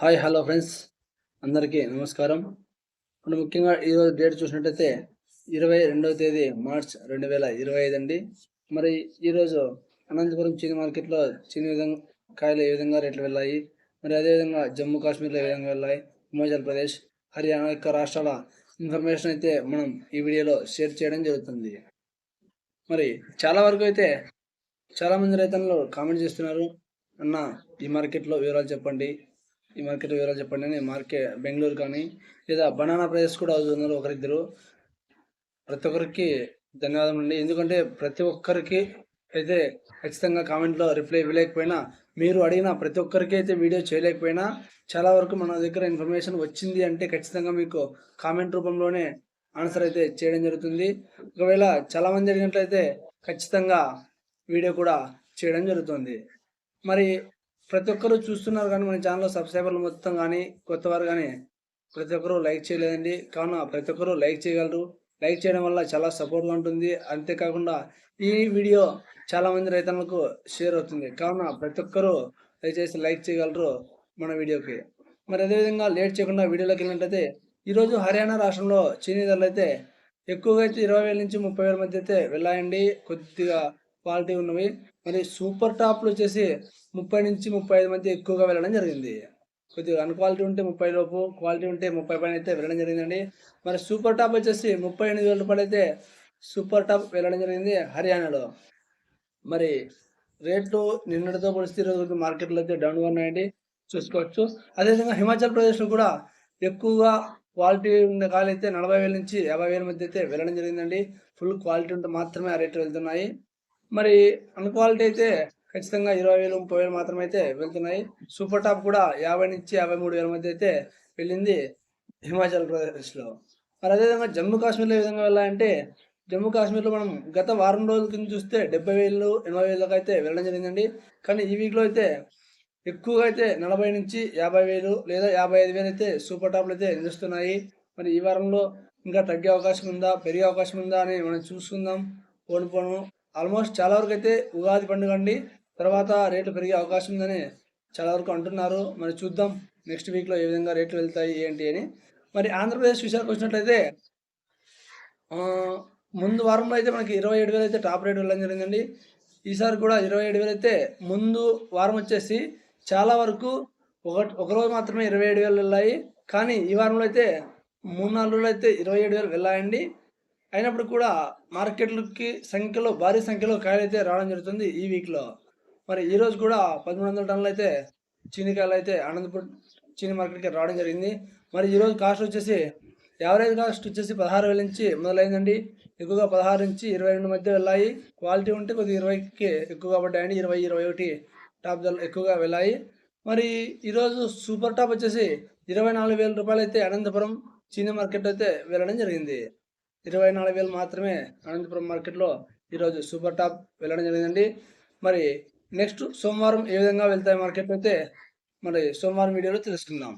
Hi hello friends అందరికీ నమస్కారం. ఇప్పుడు ముఖ్యంగా ఈరోజు డేట్ చూసినట్టయితే ఇరవై రెండవ తేదీ మార్చ్ రెండు వేల ఇరవై ఐదు అండి. మరి ఈరోజు అనంతపురం చీని మార్కెట్లో చీని విధంగా కాయలు ఏ విధంగా రేట్లు వెళ్ళాయి? మరి అదేవిధంగా జమ్మూ కాశ్మీర్లో ఏ విధంగా వెళ్ళాయి? హిమాచల్ ప్రదేశ్ హర్యానా యొక్క రాష్ట్రాల ఇన్ఫర్మేషన్ అయితే మనం ఈ వీడియోలో షేర్ చేయడం జరుగుతుంది. మరి చాలా వరకు అయితే చాలామంది రైతులు కామెంట్ చేస్తున్నారు. అన్న ఈ మార్కెట్లో వివరాలు చెప్పండి. ఈ మార్కెట్ వివరాలు చెప్పండి. అని మార్కెట్ బెంగళూరు కానీ లేదా బనానా ప్రైస్ కూడా అవుతున్నారు ఒకరిద్దరు. ప్రతి ఒక్కరికి ధన్యవాదం అండి. ఎందుకంటే ప్రతి ఒక్కరికి అయితే ఖచ్చితంగా కామెంట్లో రిప్లై ఇవ్వలేకపోయినా మీరు అడిగిన ప్రతి ఒక్కరికి అయితే వీడియో చేయలేకపోయినా చాలా వరకు మన దగ్గర ఇన్ఫర్మేషన్ వచ్చింది అంటే ఖచ్చితంగా మీకు కామెంట్ రూపంలోనే ఆన్సర్ అయితే చేయడం జరుగుతుంది. ఒకవేళ చాలామంది అడిగినట్లయితే ఖచ్చితంగా వీడియో కూడా చేయడం జరుగుతుంది. మరి ప్రతి ఒక్కరు చూస్తున్నారు కానీ మన ఛానల్లో సబ్స్క్రైబర్లు మొత్తం కానీ కొత్త వారు కానీ ప్రతి ఒక్కరూ లైక్ చేయలేదండి. కావున ప్రతి ఒక్కరు లైక్ చేయగలరు. లైక్ చేయడం వల్ల చాలా సపోర్ట్గా ఉంటుంది. అంతేకాకుండా ఈ వీడియో చాలామంది రైతన్నలకు రైతులకు షేర్ అవుతుంది. కావున ప్రతి ఒక్కరూ దయచేసి లైక్ చేయగలరు మన వీడియోకి మరి అదేవిధంగా లేట్ చేయకుండా వీడియోలోకి వెళ్ళినట్లయితే ఈరోజు హర్యానా రాష్ట్రంలో చీనీ ధరలు అయితే ఎక్కువగా అయితే ఇరవై వేల నుంచి ముప్పై వేల మధ్య అయితే వెళ్ళాయండి. కొద్దిగా క్వాలిటీ ఉన్నవి. మరి సూపర్ టాప్లు వచ్చేసి ముప్పై నుంచి ముప్పై ఐదు మధ్య ఎక్కువగా వెళ్ళడం జరిగింది. కొద్దిగా అన్క్వాలిటీ ఉంటే ముప్పై లోపు క్వాలిటీ ఉంటే ముప్పై పైన అయితే వెళ్ళడం జరిగిందండి. మరి సూపర్ టాప్ వచ్చేసి ముప్పై ఎనిమిది వేల రూపాయలు అయితే సూపర్ టాప్ వెళ్ళడం జరిగింది హర్యానాలో. మరి రేట్లు నిన్నటితో పోలిస్తే ఈరోజు మార్కెట్లో అయితే డౌన్గా ఉన్నాయండి. చూసుకోవచ్చు. అదేవిధంగా హిమాచల్ ప్రదేశ్లో కూడా ఎక్కువగా క్వాలిటీ ఉన్న కాలు అయితే నలభై వేల నుంచి యాభై వేల మధ్య అయితే వెళ్ళడం జరిగిందండి. ఫుల్ క్వాలిటీ ఉంటే మాత్రమే ఆ రేట్లు వెళ్తున్నాయి. మరి అన్క్వాలిటీ అయితే ఖచ్చితంగా ఇరవై వేలు ముప్పై వేలు మాత్రమే అయితే వెళ్తున్నాయి. సూపర్ టాప్ కూడా యాభై నుంచి యాభై మూడు వేల మధ్య అయితే వెళ్ళింది హిమాచల్ ప్రదేశ్లో. మరి అదేవిధంగా జమ్మూ కాశ్మీర్లో ఏ విధంగా వెళ్ళాలంటే జమ్మూ కాశ్మీర్లో మనం గత వారం రోజుల కింద చూస్తే డెబ్బై వేలు ఎనభై వేలకు అయితే వెళ్ళడం జరిగిందండి. కానీ ఈ వీక్లో అయితే ఎక్కువగా అయితే నలభై నుంచి యాభై వేలు లేదా యాభై ఐదు వేలు అయితే సూపర్ టాప్లు అయితే నిలుస్తున్నాయి. మరి ఈ వారంలో ఇంకా తగ్గే అవకాశం ఉందా పెరిగే అవకాశం ఉందా అని మనం చూసుకుందాం. పోను పోను. ఆల్మోస్ట్ చాలా వరకు అయితే ఉగాది పండుగ అండి. తర్వాత రేట్లు పెరిగే అవకాశం ఉందని చాలా వరకు అంటున్నారు. మరి చూద్దాం నెక్స్ట్ వీక్లో ఏ విధంగా రేట్లు వెళ్తాయి ఏంటి అని. మరి ఆంధ్రప్రదేశ్ విషయానికి వచ్చినట్లయితే ముందు వారంలో అయితే మనకి ఇరవై ఏడు వేలు అయితే టాప్ రేట్ వెళ్ళడం జరిగిందండి. ఈసారి కూడా ఇరవై ఏడు వేలు అయితే ముందు వారం వచ్చేసి చాలా వరకు ఒక ఒకరోజు మాత్రమే ఇరవై ఏడు వేలు వెళ్ళాయి. కానీ ఈ వారంలో అయితే మూడు నాలుగు రోజులు అయితే ఇరవై ఏడు వేలు వెళ్ళాయండి. అయినప్పుడు కూడా మార్కెట్లకి సంఖ్యలో భారీ సంఖ్యలో కాయలు అయితే రావడం జరుగుతుంది ఈ వీక్లో. మరి ఈరోజు కూడా పదమూడు వందల టన్నులు అయితే చీనికాయలు అయితే అనంతపురం చీని మార్కెట్కి రావడం జరిగింది. మరి ఈరోజు కాస్ట్ వచ్చేసి యావరేజ్ కాస్ట్ వచ్చేసి పదహారు వేల నుంచి మొదలైందండి. ఎక్కువగా పదహారు నుంచి ఇరవై రెండు మధ్య వెళ్ళాయి. క్వాలిటీ ఉంటే కొద్దిగా ఇరవైకి ఎక్కువగా పడ్డాయండి ఇరవై ఇరవై ఒకటి టాప్ ధరలు ఎక్కువగా వెళ్ళాయి. మరి ఈరోజు సూపర్ టాప్ వచ్చేసి ఇరవై నాలుగు వేల రూపాయలు అయితే అనంతపురం చీని మార్కెట్ అయితే వెళ్ళడం జరిగింది. ఇరవై నాలుగు వేలు మాత్రమే అనంతపురం మార్కెట్లో ఈరోజు సూపర్ టాప్ వెళ్ళడం జరిగిందండి. మరి నెక్స్ట్ సోమవారం ఏ విధంగా వెళ్తాయి మార్కెట్ అయితే మరి సోమవారం వీడియోలో తెలుసుకుందాం.